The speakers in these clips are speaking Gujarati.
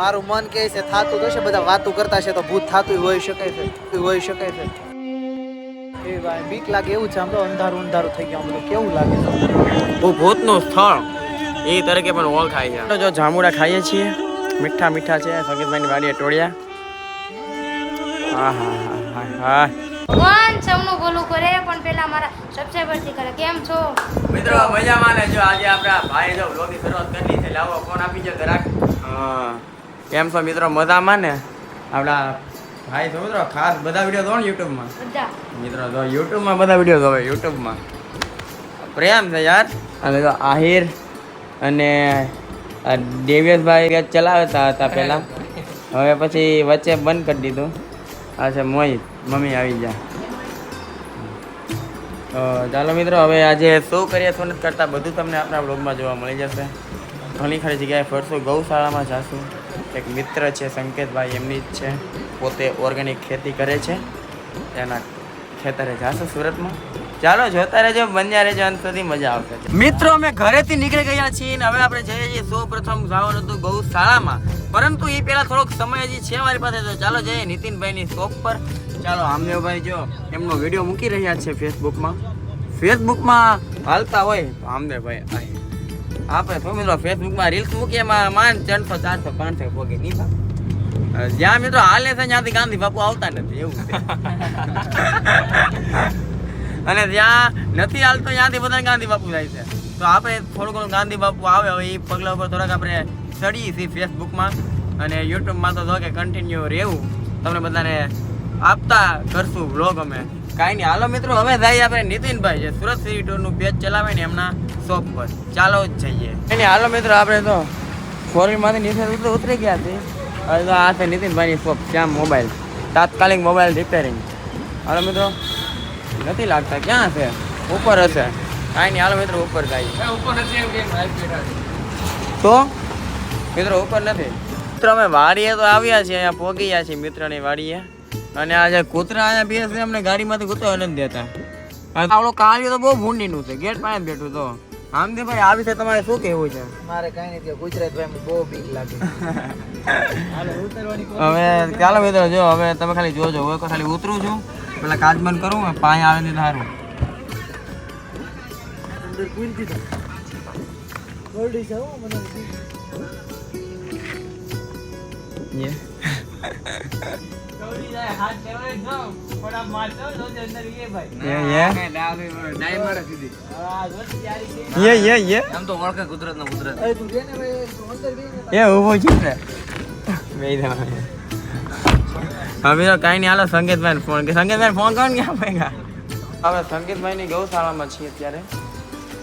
મારું મન કહે છે થાતું તો છે બધા વાતું કરતા છે તો ભૂત થાતું હોઈ શકે છે હોઈ શકે છે. એ ભાઈ બીક લાગે એવું છે આમ તો અંધારું અંધારું થઈ ગયું આમ બધું કેવું લાગે છે? બહુ ભૂતનું સ્થળ. એ તરીકે પણ ઓળખાય છે. જો જામુડા ખાઈએ છીએ મીઠા મીઠા છે સંગીતભાઈની વાડીએ ટોળ્યા. હા હા હા હા ભગવાન સૌનું ભલું કરે પણ પેલા મારા કરે. કેમ છો? મિત્રો મજામાં ને? જો આજે આપણા ભાઈ જો વ્લોગની શરૂઆત કરી છે લાવો ફોન આપી જો જરાક હા. કેમ છો મિત્રો મજામાં ને? આપણા ભાઈ છો મિત્રો ખાસ બધા વીડિયો જોવો ને યુટ્યુબમાં. બધા. મિત્રો જો યુટ્યુબમાં બધા વીડિયો જોવે યુટ્યુબમાં. પ્રેમ છે યાર. અને જો આહિર અને પેજ ચલાવતા હતા પહેલાં. હવે પછી વચ્ચે બંધ કરી દીધું. આ છે મોહિત. મમ્મી આવી ગયા. તો ચાલો મિત્રો હવે આજે શું કરીએ શું નથી કરતા બધું તમને આપણા બ્લોગમાં જોવા મળી જશે. ઘણી ખરી જગ્યાએ ફરશું ગૌશાળામાં જાશું. એક મિત્ર છે, સંકેતભાઈ, એમની જ છે. પોતે ઓર્ગેનિક ખેતી કરે છે. એના ખેતરે જાશું સુરતમાં. ચાલો, જોતા રહેજો, બન્યા રહેજો, અંત સુધી મજા આવશે. મિત્રો, અમે ઘરેથી નીકળી ગયા છીએ ને હવે આપણે જઈએ છીએ સૌ પ્રથમ જવાનું હતું ગૌશાળામાં પરંતુ એ પહેલાં થોડોક સમય હજી છે મારી પાસે, તો ચાલો જઈએ નીતિનભાઈની શોપ પર. ચાલો, આમદેવભાઈ, જો, એમનો વીડિયો મૂકી રહ્યા છે ફેસબુકમાં ફેસબુકમાં હાલતા હોય તો આમદેવભાઈ આય. આપણે શું મિત્રો ફેસબુકમાં રીલ્સ મૂકીએ, એમાં માન ત્રણસો ચારસો, પાંચસો પોગે નહીં જ્યાં મિત્રો હાલે છે, ત્યાંથી ગાંધી બાપુ આવતા નથી, એવું અને જ્યાં નથી હાલતો, ત્યાંથી બધા ગાંધી બાપુ જાય છે. તો આપણે થોડું ઘણું ગાંધી બાપુ આવે, હવે એ પગલા ઉપર થોડાક આપણે ચડીએ છીએ ફેસબુકમાં અને યુટ્યુબમાં તો જો કે કન્ટિન્યુ રહેવું. તમને બધાને આપતા કરશું વ્લોગ અમે. કાંઈ નહીં. હાલો મિત્રો હવે જઈએ આપણે નીતિનભાઈ છે સુરત સિટી ટૂરનું પેજ ચલાવે ને એમના શોપ પર. ચાલો જ જઈએ. એની હાલો મિત્રો આપણે તો ફોર નીચે ઉતરી ગયા છે. હવે તો આ છે નીતિનભાઈની શોપ ક્યાં મોબાઈલ તાત્કાલિક મોબાઈલ રિપેરિંગ હાલો મિત્રો નથી લાગતા ક્યાં છે? ઉપર હશે. કાંઈ નહીં હાલો મિત્રો ઉપર જાય તો? મિત્રો ઉપર નથી. મિત્રો અમે વાડીએ તો આવ્યા છીએ અહીંયા પહોંચી ગયા છીએ મિત્રની વાડીએ. અને આ જે કૂતરા અહીંયા બેસે છે અમને ગાડીમાંથી કૂતરો નથી દેતા. આવડો કાળિયો તો બહુ ભૂંડીનું છે ગેટ પાસે બેઠું તો. આમદેભાઈ આ વિશે તમારે શું કહેવું છે? મારે કઈ નથી ગુજરાત ભાઈ બહુ બીક લાગે. હવે ચાલો મિત્રો જો હવે તમે ખાલી જોજો હવે ખાલી ઉતરું છું. પેલા બંધ કરું પાણી આવે ને ધારું અંદર હવે તો કઈ નઈ હાલો સંકેતભાઈ ફોન કે સંકેતભાઈ ફોન કરો ને ક્યાં આપણે સંકેતભાઈ ની ગૌશાળામાં છીએ અત્યારે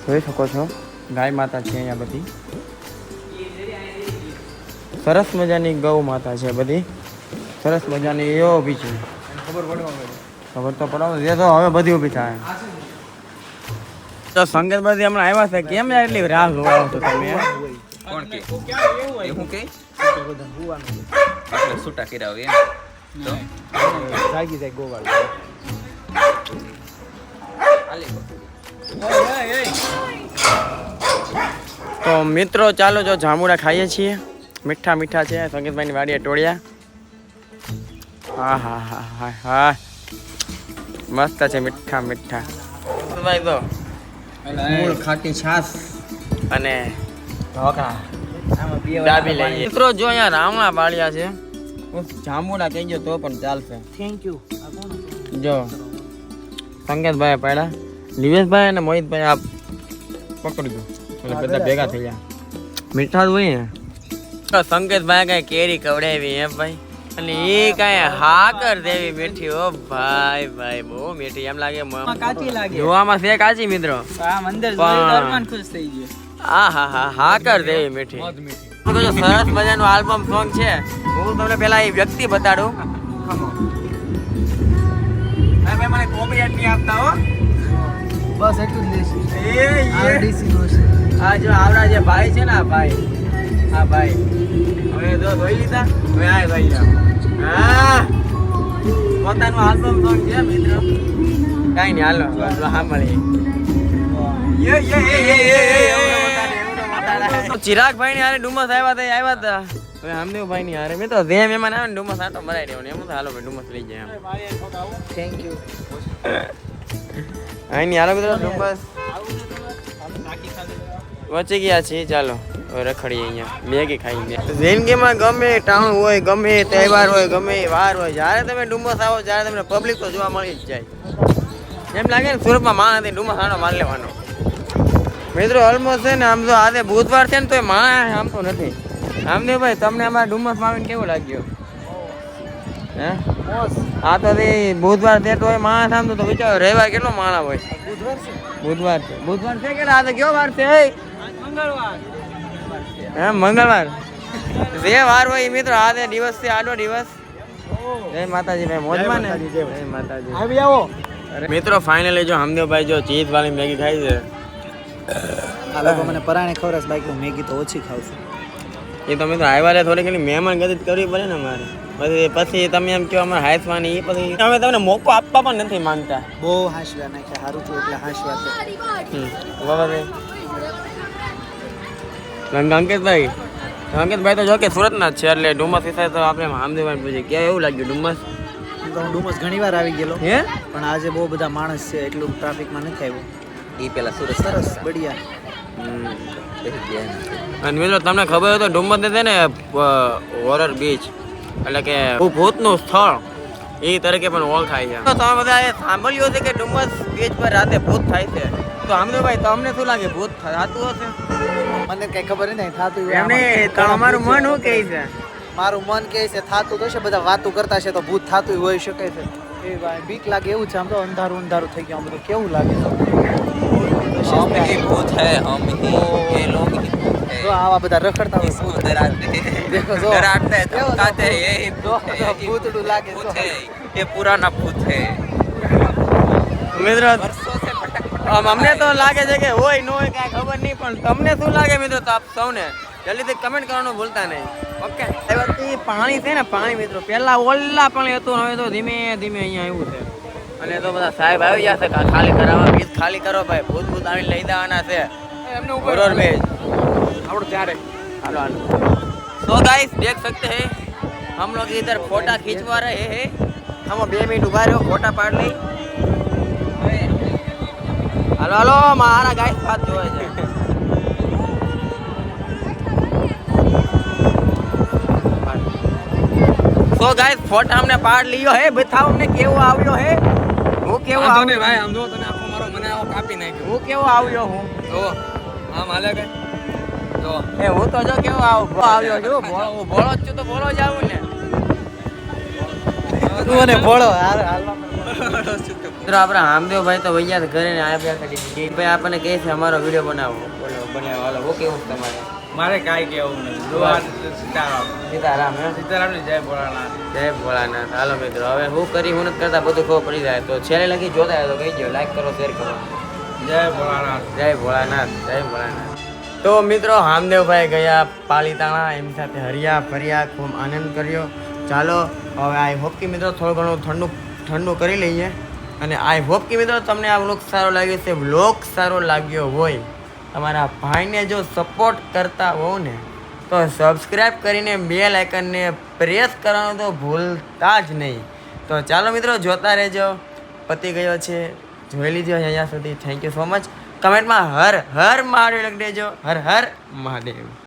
જોઈ શકો છો ગાય માતા છે અહીંયા બધી સરસ મજાની ગૌ માતા છે બધી. સરસ મજાની એ ઊભી છે. ખબર તો પડવા તો હવે બધી ઊભી થાય. તો સંગીતભાઈ હમણાં આવ્યા છે. કેમ યાર એટલી રાહ જોવા છો તમે કોણ કે? હું કે? બધા આપણે છૂટા કર્યા હોય એમ. તો? જાગી જાય ગોવાળ. તો મિત્રો ચાલો જો જાંબુડા ખાઈએ છીએ. મીઠા મીઠા છે. સંગીતભાઈની વાડીએ ટોળ્યા. હા હા હા હા હા. મસ્ત છે મીઠા મીઠા. ભાઈ તો. મૂળ ખાટી છાસ. અને ઢોકળા. ડાબી લઈએ. મિત્રો જો અહીંયા રામણા પાળ્યા છે. હું જાંબુડા કહી ગયો તો પણ ચાલશે. થેન્ક યુ આ કોણ હતું? જો સંકેતભાઈ પાડ્યા નિવેશભાઈ અને મોહિતભાઈ આપ પકડજો એટલે બધા ભેગા થઈ ગયા મીઠા જ હોય ને. સંકેતભાઈ કઈ કેરી કવડાવી એમ ભાઈ. અને એ કઈ હાકર દેવી મીઠી ઓ ભાઈ ભાઈ બહુ મીઠી. એમ લાગે કાચી લાગે. જોવામાં છે કાચી મિત્રો. આ મંદિર દરમાન ખુશ થઈ ગયો. આ હા હા હાકર દેવી મીઠી. તો જો સરસ મજાનું આલ્બમ સોંગ છે. હું તમને પેલા એ વ્યક્તિ બતાડું. મને નહીં આપતા હો. બસ એટલું જ લેશું. એ એ. આરડીસી નો છે આ જો આવડા જે ભાઈ છે ને આ ભાઈ. આ ભાઈ હવે જો ધોઈ લીધા હવે આ ભાઈ હા પોતાનું આલ્બમ સોંગ છે મિત્ર કાઈ નહીં હાલો બસ સાંભળીએ ચિરાગ ભાઈ ને હારે ડુમસ આવ્યા હતા આવ્યા હતા હવે ભાઈ ની હારે મેં તો જે મહેમાન આવે ને ડુમસ આટો મરાઈ ને એમ તો હાલો ભાઈ ડુમસ લઈ જાય એમ થેન્ક યુ અહીંની હાલો મિત્રો ડુમસ વચ્ચે ગયા છીએ ચાલો રખડીએ અહીંયા. મેગી ખાઈને જિંદગીમાં ગમે ટાણું હોય ગમે તહેવાર હોય ગમે વાર હોય જ્યારે તમે ડુમસ આવો ત્યારે તમને પબ્લિક તો જોવા મળી જ જાય. એમ લાગે ને સુરતમાં માણસ ડુમસ આનો માર લેવાનો. મિત્રો ઓલમોસ્ટ છે ને આમ તો આજે બુધવાર છે ને તો માણસ આમ તો નથી. આમ ને ભાઈ તમને અમારા ડુમસમાં આવીને કેવો લાગ્યો? હે? આ તો બુધવાર છે તો માણસ આમ તો વિચારો રવિવાર કેટલો માણસ હોય? બુધવાર છે. બુધવાર છે. બુધવાર છે કે આજે કયો વાર છે? હે હે મંગળવાર. જે વાર હોય મિત્રો આજે દિવસ છે આડો દિવસ. જય માતાજી ભાઈ મોજમાં ને? જય માતાજી. આવી આવો. મિત્રો ફાઇનલી જો હમદેવભાઈ જો ચીઝ વાળી મેગી ખાઈ છે. આ લોકો મને પરાણે ખવડાવશે બાકી હું મેગી તો ઓછી ખાઉં છું. એ તમે તો આવ્યા લે થોડી ઘણી મહેમાન ગતિ કરવી પડે ને મારે પછી પછી તમે એમ કહો અમારે હાંસવાની એ પછી અમે તમને મોકો આપવા પણ નથી માંગતા. બહુ હાંસવા નાખ્યા સારું થયું એટલે હાંસવા છે. બરાબર અંકિતભાઈ અંકિતભાઈ તો જો કે સુરતના જ છે એટલે ડુમસ વિશે તો આપણે હામદેવભાઈ પૂછે ક્યાં એવું લાગ્યું ડુમસ? તો હું ડુમસ ઘણી વાર આવી ગયેલો. હે? પણ આજે બહુ બધા માણસ છે એટલું ટ્રાફિકમાં નથી આવ્યું. એ પેલા સુરત સરસ બઢિયા. હમ. અને મિત્રો તમને ખબર હોય તો ડુમસ છે ને હોરર બીચ એટલે કે ભૂતનું સ્થળ. એ તરીકે પણ ઓળખાય છે. તો તમે બધા સાંભળ્યું હશે કે ડુમસ બીચ પર રાતે ભૂત થાય છે. તો અમને ભાઈ તો અમને શું લાગે ભૂત થાતું હશે? મને કઈ ખબર નહીં થાતું એમને તમારું મન શું કહે છે? મારું મન કહે છે થતું તો છે બધા વાતો કરતા છે તો ભૂત થતું હોય શકે છે. એ ભાઈ બીક લાગે એવું છે આમ તો અંધારું અંધારું થઈ ગયું આમ તો કેવું લાગે છે? ભૂત હે હમ એ લોગ જો આવા બધા રખડતા હોય શું ડરાતે દેખો જો. ડરાતે તો કાતે એ ભૂતડું લાગે છે એ પુરાના ભૂત છે. મિત્રો અમને તો લાગે છે કે હોય ન હોય કાંઈ ખબર નહીં પણ તમને શું લાગે મિત્રો તો આપ સૌને? જલ્દીથી કમેન્ટ કરવાનું ભૂલતા નહીં. ઓકે. એ પાણી છે ને પાણી મિત્રો પહેલાં ઓલા પાણી હતું હવે તો ધીમે ધીમે અહીંયા આવ્યું છે. અને તો બધા સાહેબ આવી ગયા છે ખાલી કરાવવા બીજ ખાલી કરો ભાઈ ભૂત ભૂત આવીને લઈ દેવાના છે. એમને ઉપર બેજ આપણું ચારે હાલો હાલો तो गाइस देख सकते हैं हम लोग इधर फोटा खींचवा रहे हैं हम બે મિનિટ ઉભા રહ્યો ફોટા પાડ લઈ હાલો હાલો મારા ગાઈસ પાસ જોવે છે સો ગાઈસ ફોટા અમને પાડ લીયો હે બતાવો અમને કેવો આવ્યો હે હું કેવો આવ્યો ભાઈ આમ જો તને આખો મારો મને આવો કાપી નાખ્યો હું કેવો આવ્યો હું જો આમ હાલે કે જો. એ હું તો જો કેવો આવો આવ્યો છું. ભોળો ભોળો જ છું તો ભોળો જ આવું ને. તું અને ભોળો હાલ હાલવા મિત્રો આપણા હામદેવભાઈ તો વૈયા ઘરે ને આવ્યા કરી ભાઈ આપણને કહે છે અમારો વીડિયો બનાવો. બોલો બનાવો હાલો હું કેવું તમારે? મારે કાંઈ કેવું નથી. જોવા સીતારામ. સીતારામ જય ભોળાનાથ. જય ભોળાનાથ. હાલો મિત્રો હવે હું કરી હું નથી કરતા બધું ખબર પડી જાય. તો છેલ્લે લગી જોતા હોય તો કહી દો લાઈક કરો શેર કરો. જય ભોળાનાથ. જય ભોળાનાથ જય ભોળાનાથ. તો મિત્રો, હામદેવભાઈ ગયા પાલીતાણા, એમની સાથે હર્યા ફર્યા, ખૂબ આનંદ કર્યો. ચાલો, હવે આઈ હોપ કે મિત્રો થોડું ઘણું ઠંડુ ઠંડુ કરી લઈએ. અને આઈ હોપ કે મિત્રો તમને આ વ્લોગ સારો લાગ્યો છે વ્લોગ સારો લાગ્યો હોય, તમારા ભાઈને જો સપોર્ટ કરતા હોવ ને, તો સબસ્ક્રાઈબ કરીને બેલ આઇકનને પ્રેસ કરવાનું તો ભૂલતા જ નહીં. તો ચાલો મિત્રો, જોતા રહેજો. પતી ગયો છે. જોઈ લીધો અહીંયા સુધી. થેન્ક યુ સો મચ કમેન્ટમાં હર હર મહાદેવ લખી દેજો. હર હર મહાદેવ.